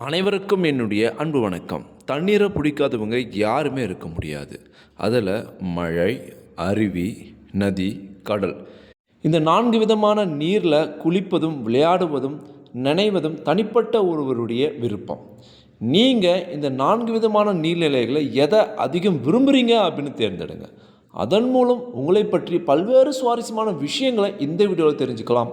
அனைவருக்கும் என்னுடைய அன்பு வணக்கம். தண்ணீரை பிடிக்காதவங்க யாருமே இருக்க முடியாது. அதில் மழை அருவி நதி கடல். இந்த நான்கு விதமான நீரில் குளிப்பதும் விளையாடுவதும் நினைவதும் தனிப்பட்ட ஒருவருடைய விருப்பம். நீங்கள் இந்த நான்கு விதமான நீர்நிலைகளை எதை அதிகம் விரும்புகிறீங்க அப்படின்னு தேர்ந்தெடுங்க. அதன் மூலம் உங்களை பற்றி பல்வேறு சுவாரஸ்யமான விஷயங்களை இந்த வீடியோவில் தெரிஞ்சுக்கலாம்.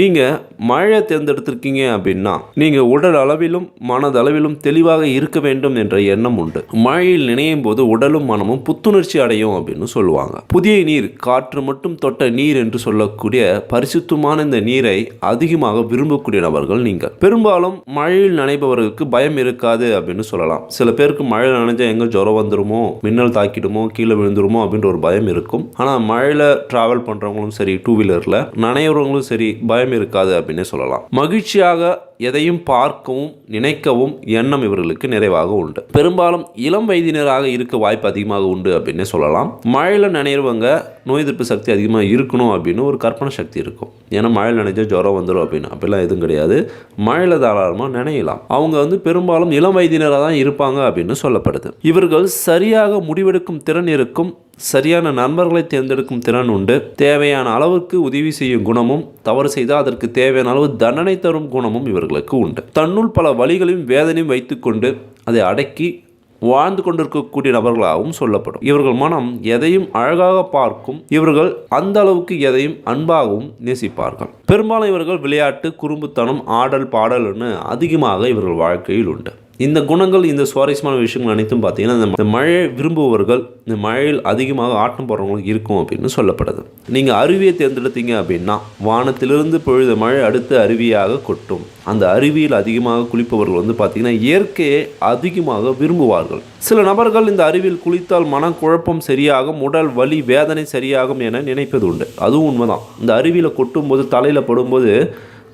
நீங்கள் மழையை தேர்ந்தெடுத்திருக்கீங்க அப்படின்னா நீங்கள் உடல் அளவிலும் மனதளவிலும் தெளிவாக இருக்க வேண்டும் என்ற எண்ணம் உண்டு. மழையில் நினையும் போது உடலும் மனமும் புத்துணர்ச்சி அடையும் அப்படின்னு சொல்லுவாங்க. புதிய நீர் காற்று மட்டும் தொட்ட நீர் என்று சொல்லக்கூடிய பரிசுத்தமான இந்த நீரை அதிகமாக விரும்பக்கூடிய நபர்கள் நீங்கள். பெரும்பாலும் மழையில் நனைபவர்களுக்கு பயம் இருக்காது அப்படின்னு சொல்லலாம். சில பேருக்கு மழையில் நனைஞ்சா எங்கே ஜுரம் வந்துருமோ மின்னல் தாக்கிடுமோ கீழே விழுந்துருமோ அப்படின்ற ஒரு பயம் இருக்கும். ஆனால் மழையில் டிராவல் பண்ணுறவங்களும் சரி டூ வீலரில் நனையவங்களும் சரி பயம் இருக்காது அப்படின்னே சொல்லலாம். மகிழ்ச்சியாக எதையும் பார்க்கவும் நினைக்கவும் எண்ணம் இவர்களுக்கு நிறைவாக உண்டு. பெரும்பாலும் இளம் வயதினராக இருக்க வாய்ப்பு அதிகமாக உண்டு அப்படின்னே சொல்லலாம். மழையில் நினைறவங்க நோய் எதிர்ப்பு சக்தி அதிகமாக இருக்கணும் அப்படின்னு ஒரு கற்பனை சக்தி இருக்கும். ஏன்னா மழையில் நினைச்சா ஜுரம் வந்துடும் அப்படின்னு அப்படிலாம் எதுவும் கிடையாது. மழையில் தாராளமாக நினையலாம். அவங்க வந்து பெரும்பாலும் இளம் வயதினராக தான் இருப்பாங்க அப்படின்னு சொல்லப்படுது. இவர்கள் சரியாக முடிவெடுக்கும் திறன் இருக்கும். சரியான நண்பர்களை தேர்ந்தெடுக்கும் திறன் உண்டு. தேவையான அளவுக்கு உதவி செய்யும் குணமும் தவறு செய்தால் அதற்கு தேவையான அளவு தண்டனை தரும் குணமும் இவர்கள் இவர்களுக்கு உண்டு. தன்னுள் பல வழிகளையும் வேதனையும் வைத்துக்கொண்டு அதை அடக்கி வாழ்ந்து கொண்டிருக்கக்கூடிய நபர்களாகவும் சொல்லப்படும். இவர்கள் மனம் எதையும் அழகாக பார்க்கும் இவர்கள் அந்த அளவுக்கு எதையும் அன்பாகவும் நேசிப்பார்கள். பெரும்பாலும் இவர்கள் விளையாட்டு குறும்புத்தனம் ஆடல் பாடல்னு அதிகமாக இவர்கள் வாழ்க்கையில் உண்டு. இந்த குணங்கள் இந்த சுவாரஸ்யமான விஷயங்கள் அனைத்தும் பார்த்தீங்கன்னா இந்த மழையை விரும்புபவர்கள் இந்த மழையில் அதிகமாக ஆட்டம் போடுறவங்களுக்கு இருக்கும் அப்படின்னு சொல்லப்படுது. நீங்கள் அருவியை தேர்ந்தெடுத்தீங்க அப்படின்னா வானத்திலிருந்து பொழுது மழை அடுத்து அருவியாக கொட்டும். அந்த அருவியில் அதிகமாக குளிப்பவர்கள் வந்து பார்த்திங்கன்னா இயற்கையை அதிகமாக விரும்புவார்கள். சில நபர்கள் இந்த அருவியில் குளித்தால் மனக்குழப்பம் சரியாகும் உடல் வலி வேதனை சரியாகும் என நினைப்பது உண்டு. அதுவும் உண்மைதான். இந்த அருவியில் கொட்டும்போது தலையில் படும்போது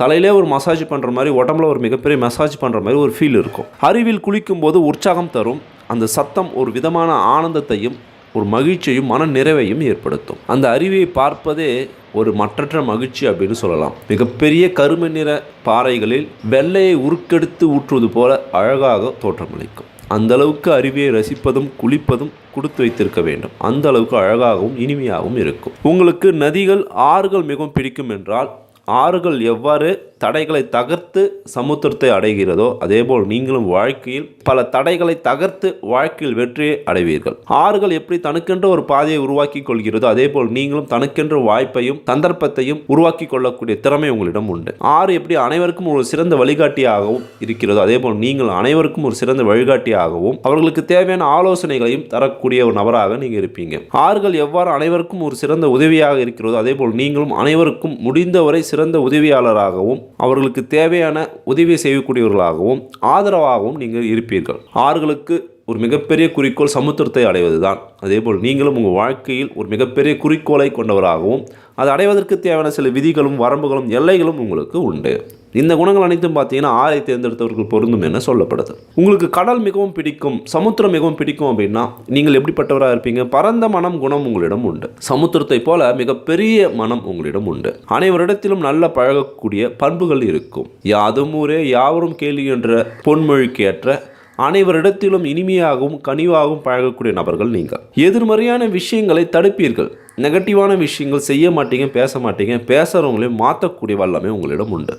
தலையிலே ஒரு மசாஜ் பண்ணுற மாதிரி உடம்புல ஒரு மிகப்பெரிய மசாஜ் பண்ணுற மாதிரி ஒரு ஃபீல் இருக்கும். அருவியில் குளிக்கும்போது உற்சாகம் தரும். அந்த சத்தம் ஒரு விதமான ஆனந்தத்தையும் ஒரு மகிழ்ச்சியையும் மன நிறைவையும் ஏற்படுத்தும். அந்த அருவியை பார்ப்பதே ஒரு மற்றற்ற மகிழ்ச்சி அப்படின்னு சொல்லலாம். மிகப்பெரிய கருமை நிற பாறைகளில் வெள்ளையை உருக்கெடுத்து ஊற்றுவது போல அழகாக தோற்றமளிக்கும் அந்த அளவுக்கு அருவியை ரசிப்பதும் குளிப்பதும் கொடுத்து வைத்திருக்க வேண்டும். அந்த அளவுக்கு அழகாகவும் இனிமையாகவும் இருக்கும். உங்களுக்கு நதிகள் ஆறுகள் மிகவும் பிடிக்கும் என்றால் ஆறுகள் எவ்வாறு தடைகளை தகர்த்து சமுத்திரத்தை அடைகிறதோ அதேபோல் நீங்களும் வாழ்க்கையில் பல தடைகளை தகர்த்து வாழ்க்கையில் வெற்றியை அடைவீர்கள். ஆறுகள் எப்படி தனக்கென்ற ஒரு பாதையை உருவாக்கி கொள்கிறதோ அதேபோல் நீங்களும் தனக்கென்ற வாய்ப்பையும் சந்தர்ப்பத்தையும் உருவாக்கி கொள்ளக்கூடிய திறமை உங்களிடம் உண்டு. ஆறு எப்படி அனைவருக்கும் ஒரு சிறந்த வழிகாட்டியாகவும் இருக்கிறதோ அதேபோல் நீங்கள் அனைவருக்கும் ஒரு சிறந்த வழிகாட்டியாகவும் அவர்களுக்கு தேவையான ஆலோசனைகளையும் தரக்கூடிய ஒரு நபராக நீங்கள் இருப்பீங்க. ஆறுகள் எவ்வாறு அனைவருக்கும் ஒரு சிறந்த உதவியாக இருக்கிறதோ அதேபோல் நீங்களும் அனைவருக்கும் முடிந்தவரை சிறந்த உதவியாளராகவும் அவர்களுக்கு தேவையான உதவி செய்யக்கூடியவர்களாகவும் ஆதரவாகவும் நீங்கள் இருப்பீர்கள். ஆறுகளுக்கு ஒரு மிகப்பெரிய குறிக்கோள் சமுத்திரத்தை அடைவதுதான். அதேபோல் நீங்களும் உங்கள் வாழ்க்கையில் ஒரு மிகப்பெரிய குறிக்கோளை கொண்டவராகவும் அதை அடைவதற்கு தேவையான சில விதிகளும் வரம்புகளும் எல்லைகளும் உங்களுக்கு உண்டு. இந்த குணங்கள் அனைத்தும் பார்த்தீங்கன்னா ஆரை தேர்ந்தெடுத்தவர்கள் பொருந்தும் என சொல்லப்படுது. உங்களுக்கு கடல் மிகவும் பிடிக்கும் சமுத்திரம் மிகவும் பிடிக்கும் அப்படின்னா நீங்கள் எப்படிப்பட்டவராக இருப்பீங்க? பரந்த மனம் குணம் உங்களிடம் உண்டு. சமுத்திரத்தை போல மிகப்பெரிய மனம் உங்களிடம் உண்டு. அனைவரிடத்திலும் நல்ல பழகக்கூடிய பண்புகள் இருக்கும். யாதும் ஊரே யாவரும் கேள்வி என்ற பொன்மொழிக்கு ஏற்ற அனைவரிடத்திலும் இனிமையாகவும் கனிவாகவும் பழகக்கூடிய நபர்கள் நீங்கள். எதிர்மறையான விஷயங்களை தடுப்பீர்கள். நெகட்டிவான விஷயங்கள் செய்ய மாட்டீங்க பேச மாட்டீங்க பேசுகிறவங்களையும் மாற்றக்கூடிய வல்லமை உங்களிடம் உண்டு.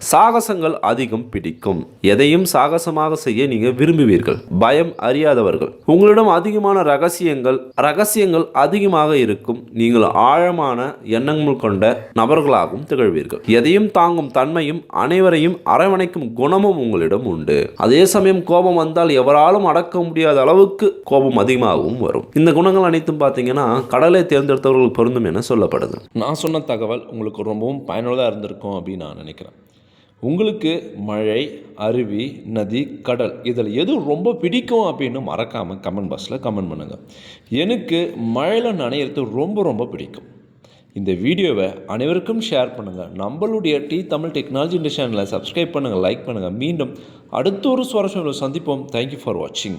சாகசங்கள் அதிகம் பிடிக்கும். எதையும் சாகசமாக செய்ய நீங்கள் விரும்புவீர்கள். பயம் அறியாதவர்கள். உங்களிடம் அதிகமான ரகசியங்கள் ரகசியங்கள் அதிகமாக இருக்கும். நீங்கள் ஆழமான எண்ணங்கள் கொண்ட நபர்களாகவும் திகழ்வீர்கள். எதையும் தாங்கும் தன்மையும் அனைவரையும் அரவணைக்கும் குணமும் உங்களிடம் உண்டு. அதே சமயம் கோபம் வந்தால் எவராலும் அடக்க முடியாத அளவுக்கு கோபம் அதிகமாகவும் வரும். இந்த குணங்கள் அனைத்தும் பார்த்தீங்கன்னா கடலை தேர்ந்தெடுத்தவர்கள் பொருந்தும் என சொல்லப்படுது. நான் சொன்ன தகவல் உங்களுக்கு ரொம்பவும் பயனுள்ளதாக இருந்திருக்கும் அப்படின்னு நான் நினைக்கிறேன். உங்களுக்கு மழை அருவி நதி கடல் இதில் எது ரொம்ப பிடிக்கும் அப்படின்னு மறக்காமல் கமெண்ட் பாக்ஸில் கமெண்ட் பண்ணுங்கள் எனக்கு மழையில் நனையிறது ரொம்ப ரொம்ப பிடிக்கும். இந்த வீடியோவை அனைவருக்கும் ஷேர் பண்ணுங்கள் நம்மளுடைய டி தமிழ் டெக்னாலஜி இந்த சேனலை சப்ஸ்கிரைப் பண்ணுங்கள் லைக் பண்ணுங்கள் மீண்டும் அடுத்த ஒரு சுவாரஸ்யம் சந்திப்போம். தேங்க்யூ ஃபார் வாட்சிங்